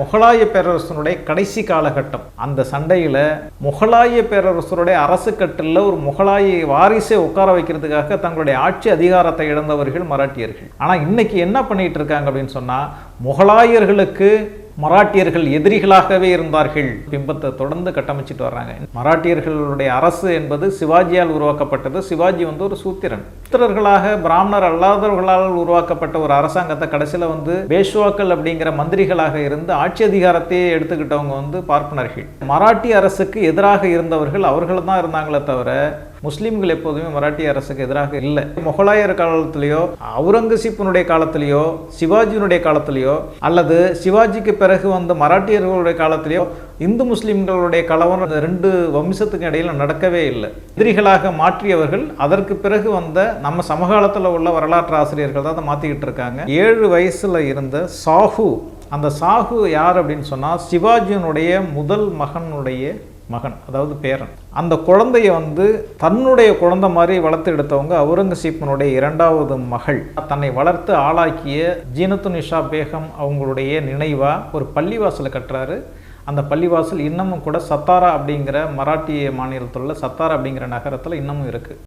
முகலாய பேரரசனுடைய கடைசி காலகட்டம். அந்த சண்டையில் முகலாய பேரரசருடைய அரசு கட்டில் ஒரு முகலாய வாரிசை உட்கார வைக்கிறதுக்காக தங்களுடைய ஆட்சி அதிகாரத்தை இழந்தவர்கள் மராட்டியர்கள். ஆனால் இன்னைக்கு என்ன பண்ணிட்டு இருக்காங்க அப்படின்னு சொன்னால் முகலாயர்களுக்கு மராட்டியர்கள் எதிரிகளாகவே இருந்தார்கள். பிம்பத்தை தொடர்ந்து கட்டமைச்சிட்டு வர்றாங்க. மராட்டியர்களுடைய அரசு என்பது சிவாஜியால் உருவாக்கப்பட்டது. சிவாஜி வந்து ஒரு சூத்திரன். சூத்திரர்களாக பிராமணர் அல்லாதவர்களால் உருவாக்கப்பட்ட ஒரு அரசாங்கத்தை கடைசியில் வந்து பேஷ்வாக்கள் அப்படிங்கிற மந்திரிகளாக இருந்து ஆட்சி அதிகாரத்தையே எடுத்துக்கிட்டவங்க வந்து பார்ப்பனர்கள். மராட்டிய அரசுக்கு எதிராக இருந்தவர்கள் அவர்கள் தான் இருந்தாங்களே தவிர முஸ்லீம்கள் எப்போதுமே மராட்டிய அரசுக்கு எதிராக இல்லை. முகலாயர் காலத்திலேயோ அவுரங்கசீப்பினுடைய காலத்திலேயோ சிவாஜியினுடைய காலத்திலேயோ அல்லது சிவாஜிக்கு பிறகு வந்த மராட்டியர்களுடைய காலத்திலேயோ இந்து முஸ்லீம்களுடைய கலவரம் ரெண்டு வம்சத்துக்கு இடையில நடக்கவே இல்லை. எதிரிகளாக மாற்றியவர்கள் அதற்கு பிறகு வந்த நம்ம சமகாலத்தில் உள்ள வரலாற்று ஆசிரியர்கள் தான் அதை மாற்றிக்கிட்டு இருக்காங்க. ஏழு வயசுல இருந்த சாஹு அந்த சாஹு யார் அப்படின்னு சொன்னால் சிவாஜியினுடைய முதல் மகனுடைய மகன் அதாவது பேரன். அந்த குழந்தைய வந்து தன்னுடைய குழந்தை மாதிரி வளர்த்து எடுத்தவங்க அவுரங்கசீப்பனுடைய இரண்டாவது மகள். தன்னை வளர்த்து ஆளாக்கிய ஜீனத்து நிஷா பேகம் அவங்களுடைய நினைவா ஒரு பள்ளிவாசலை கட்டுறாரு. அந்த பள்ளிவாசல் இன்னமும் கூட சத்தாரா அப்படிங்கிற மராட்டிய மாநிலத்தில் உள்ள சத்தாரா அப்படிங்கிற நகரத்தில் இன்னமும் இருக்குது